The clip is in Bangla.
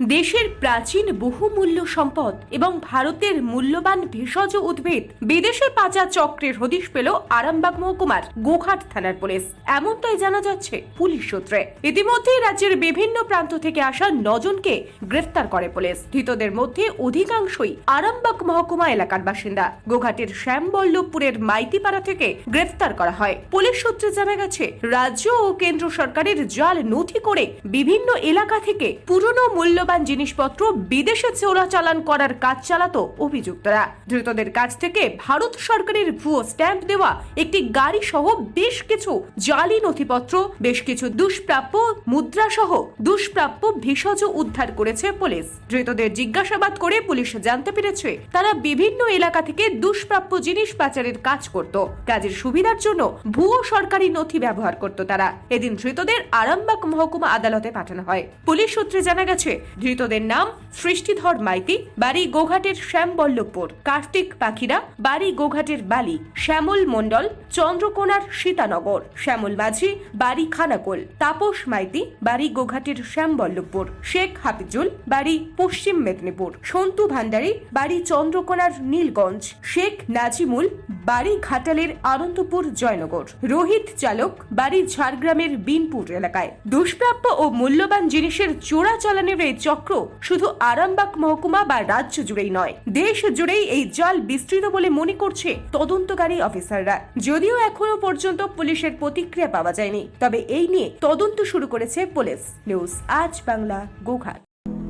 দেশের প্রাচীন বহুমূল্য সম্পদ এবং ভারতের মূল্যবান ভেষজ উদ্ভিদ বিদেশে পাচার চক্রের হদিশ পেল আরামবাগ মহকুমার গোঘাট থানার পুলিশ। এমনটাই জানা যাচ্ছে পুলিশ সূত্রে। ইতিমধ্যেই রাজ্যের বিভিন্ন প্রান্ত থেকে আসা নজনকে গ্রেফতার করে পুলিশ। ধৃতদের মধ্যে অধিকাংশই আরামবাগ মহকুমা এলাকার বাসিন্দা। গোঘাটের শ্যামবল্লভপুরের মাইতিপাড়া থেকে গ্রেফতার করা হয়। পুলিশ সূত্রে জানা গেছে, রাজ্য ও কেন্দ্র সরকারের জাল নথি করে বিভিন্ন এলাকা থেকে পুরনো মূল্যবান জিনিসপত্র বিদেশে চোরাচালান করার কাজ চালাতো অভিযুক্তরা। ধৃতদের কাছ থেকে ভারত সরকারের ভুয়ো স্ট্যাম্প দেওয়া একটি গাড়ি সহ বেশ কিছু জালি নথিপত্র, বেশ কিছু দুষ্প্রাপ্য মুদ্রা সহ দুষ্প্রাপ্য ভেষজ উদ্ধার করেছে পুলিশ। ধৃতদের জিজ্ঞাসাবাদ করে পুলিশ জানতে পেরেছে, তারা বিভিন্ন এলাকা থেকে দুষ্প্রাপ্য জিনিস পাচারের কাজ করত। কাজের সুবিধার জন্য ভুয়ো সরকারি নথি ব্যবহার করত তারা। এদিন ধৃতদের আরামবাগ মহকুমা আদালতে পাঠানো হয়। পুলিশ সূত্রে জানা গেছে ধৃতদের নাম সৃষ্টিধর মাইতি, বাড়ি গোঘাটের শ্যামবল্লভপুর। কার্তিক পাখিরা, বাড়ি গোঘাটের বালি, শ্যামল মণ্ডল, চন্দ্রকোনার সীতানগর। শ্যামল মাঝি, বাড়ি খানাকোল। তাপস মাইতি, বাড়ি গোঘাটের শ্যামবল্লভপুর। শেখ হাফিজুল, বাড়ি পশ্চিম মেদিনীপুর। সন্তু ভান্ডারী, বাড়ি চন্দ্রকোনার নীলগঞ্জ। শেখ নাজিমুল, বাড়ি ঘাটালের আনন্দপুর জয়নগর। রোহিত চালক, বাড়ি ঝাড়গ্রামের বিনপুর এলাকায়। দুষ্প্রাপ্য ও মূল্যবান জিনিসের চোরা চালানের এই চক্র শুধু আরামবাগ মহকুমা বা রাজ্য জুড়েই নয়, দেশ জুড়েই এই জাল বিস্তৃত বলে মনে করছে তদন্তকারী অফিসাররা। যদিও এখনও পর্যন্ত পুলিশের প্রতিক্রিয়া পাওয়া যায়নি, তবে এই নিয়ে তদন্ত শুরু করেছে পুলিশ। নিউজ আজ বাংলা, গোঘাট।